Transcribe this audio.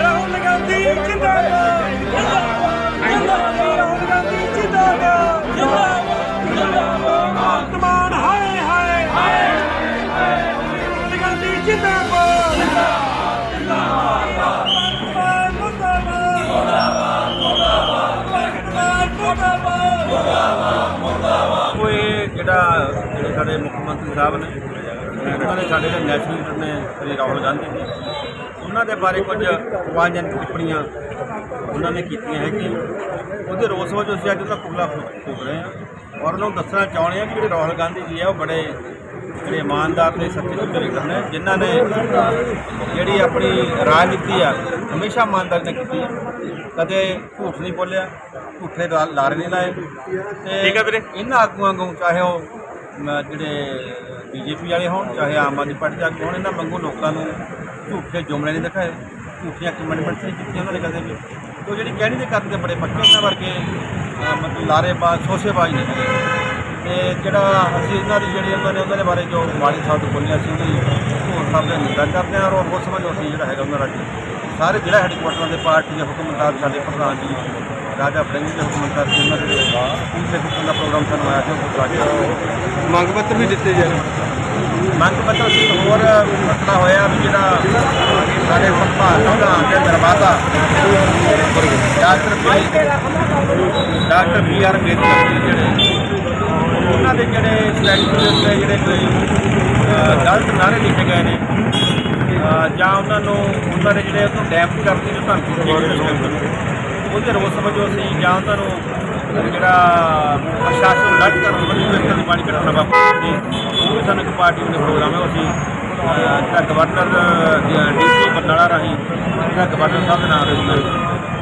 ਰਾਹੁਲ ਗਾਂਧੀ ਜਿੰਦਾਬਾਦ ਜਿੰਦਾਬਾਦ ਜਿੰਦਾਬਾਦ ਰਾਹੁਲ ਗਾਂਧੀ ਜਿੰਦਾਬਾਦ ਜਿੰਦਾਬਾਦ ਜਿੰਦਾਬਾਦ ਤਮਾਨ ਹਾਏ ਹਾਏ ਹਾਏ ਰਾਹੁਲ ਗਾਂਧੀ ਜਿੰਦਾਬਾਦ ਜਿੰਦਾਬਾਦ ਜਿੰਦਾਬਾਦ ਮੁਰਦਾਬਾਦ ਮੁਰਦਾਬਾਦ ਉਹ ਇਹ ਜਿਹੜਾ ਸਾਡੇ ਮੁੱਖ ਮੰਤਰੀ ਸਾਹਿਬ ਨੇ ਉਹਨਾਂ ਨੇ ਸਾਡੇ ਜਿਹੜੇ ਨੈਸ਼ਨਲ ਲੀਡਰ ਨੇ ਸ੍ਰੀ ਰਾਹੁਲ ਗਾਂਧੀ ਜੀ ਉਹਨਾਂ ਦੇ ਬਾਰੇ ਕੁਝ ਵਾਜਨ ਟਿੱਪਣੀਆਂ ਉਹਨਾਂ ਨੇ ਕੀਤੀਆਂ ਹੈ ਕਿ ਉਹਦੇ ਰੋਸ ਵਜੋਂ ਅਸੀਂ ਅੱਜ ਉਹਦਾ ਪੁਗਲਾ ਫੂਕ ਰਹੇ ਹਾਂ। ਔਰ ਉਹਨਾਂ ਨੂੰ ਦੱਸਣਾ ਚਾਹੁੰਦੇ ਹਾਂ ਕਿ ਜਿਹੜੇ ਰਾਹੁਲ ਗਾਂਧੀ ਜੀ ਹੈ ਉਹ ਬੜੇ ਜਿਹੜੇ ਇਮਾਨਦਾਰ ਤੇ ਸੱਚੇ ਸੁੱਚੇ ਲੀਡਰ ਨੇ ਜਿਨ੍ਹਾਂ ਨੇ ਜਿਹੜੀ ਆਪਣੀ ਰਾਜਨੀਤੀ ਆ ਹਮੇਸ਼ਾ ਇਮਾਨਦਾਰੀ ਨਾਲ ਕੀਤੀ ਹੈ ਕਦੇ ਝੂਠ ਨਹੀਂ ਬੋਲਿਆ ਝੂਠੇ ਲਾਰੇ ਨਹੀਂ ਲਾਏ। ਤੇ ਠੀਕ ਹੈ ਵੀਰੇ। ਇਹਨਾਂ ਆਗੂਆਂ ਨੂੰ ਚਾਹੇ ਉਹ ਜਿਹੜੇ ਬੀਜੇਪੀ ਵਾਲੇ ਹੋਣ, ਚਾਹੇ ਆਮ ਆਦਮੀ ਪਾਰਟੀ ਦੇ ਆਗੂ ਹੋਣ, ਇਹਨਾਂ ਵਾਂਗੂ ਲੋਕਾਂ ਨੂੰ ਝੂਠੇ ਜੁਮਲੇ ਨਹੀਂ ਦਿਖਾਏ, ਝੂਠੀਆਂ ਕਮੈਂਟਮੈਂਟਸ ਨਹੀਂ ਕੀਤੀਆਂ ਉਹਨਾਂ ਨੇ ਕਦੇ ਵੀ। ਉਹ ਜਿਹੜੀ ਕਹਿਣੀ ਦੇ ਕਰਦੇ ਬੜੇ ਪੱਕੇ, ਉਹਨਾਂ ਵਰਗੇ ਮਤਲਬ ਲਾਰੇਬਾਜ਼, ਸ਼ੋਸ਼ੇਬਾਜ਼ ਨੇ ਤੇ ਜਿਹੜਾ ਅਸੀਂ ਇਹਨਾਂ ਦੀ ਜਿਹੜੀ ਉਹਨਾਂ ਨੇ ਉਹਨਾਂ ਦੇ ਬਾਰੇ ਜੋ ਮਾੜੀ ਸ਼ਬਦ ਬੋਲਿਆ ਸੀ ਉਹਦੀ ਹੋਰ ਸਭ ਦੇ ਨਿੰਦਾ ਕਰਦੇ ਹਾਂ ਔਰ ਉਸ ਸਮਝ ਅਸੀਂ ਜਿਹੜਾ ਹੈਗਾ ਉਹਨਾਂ ਦਾ ਸਾਰੇ ਜਿਹੜਾ ਹੈਡਕੁਆਟਰਾਂ ਦੇ ਪਾਰਟੀ ਦੇ ਹੁਕਮ ਮੁਤਾਬਕ ਸਾਡੇ ਪ੍ਰਧਾਨ ਜੀ ਰਾਜਾ ਬੜਿੰਗ ਦੇ ਹੁਕਮ ਮੁਤਾਬਕ ਉਹਨਾਂ ਦੇ ਪੂਰੇ ਹੁਕਮ ਦਾ ਪ੍ਰੋਗਰਾਮ ਸਾਨੂੰ ਆਇਆ ਸੀ ਉਹ ਕੇ ਮੰਗ ਪੱਤਰ ਵੀ ਦਿੱਤੇ ਜਾਣ। ਮੰਗ ਪੱਤਰ ਸੀ ਹੋਰ ਮਸਲਾ ਹੋਇਆ ਵੀ ਜਿਹੜਾ ਸਾਡੇ ਸੰਭਾਲ ਦੇ ਨਿਰਮਾਤਾ doctor B doctor B R Ambedkar ji ਜਿਹੜੇ ਉਹਨਾਂ ਦੇ ਜਿਹੜੇ ਸਟੈਚੂ ਦੇ ਜਿਹੜੇ ਕੋਈ ਗਲਤ ਨਾਰੇ ਲਿਖੇ ਗਏ ਨੇ। ਜਾਂ ਉਹਨਾਂ ਨੂੰ ਉਹਨਾਂ ਦੇ ਜਿਹੜੇ ਉਹਨੂੰ ਡੈਮ ਕਰਦੀ ਜੋ ਧਰਤੀ ਉਹਦੇ ਰੋਸ ਵਜੋਂ ਅਸੀਂ ਜਾਂ ਉਹਨਾਂ ਜਿਹੜਾ ਪ੍ਰਸ਼ਾਸਨ ਨੂੰ ਲੱਗ ਕਰਨ ਵਜੋਂ ਇਸ ਤਰ੍ਹਾਂ ਦੀ ਮਾੜੀ ਘਟਨਾ ਵਾਪਰੀ ਸੀ, ਉਹ ਸਾਨੂੰ ਇੱਕ ਪਾਰਟੀ ਦੇ ਪ੍ਰੋਗਰਾਮ ਹੈ ਅਸੀਂ ਜਿਹੜਾ ਗਵਰਨਰ ਡੀਸੀ ਬਰਨਾਲਾ ਰਾਹੀਂ, ਜਿਹੜਾ ਗਵਰਨਰ ਸਾਹਿਬ ਦੇ ਨਾਲ ਦੇ ਉੱਤੇ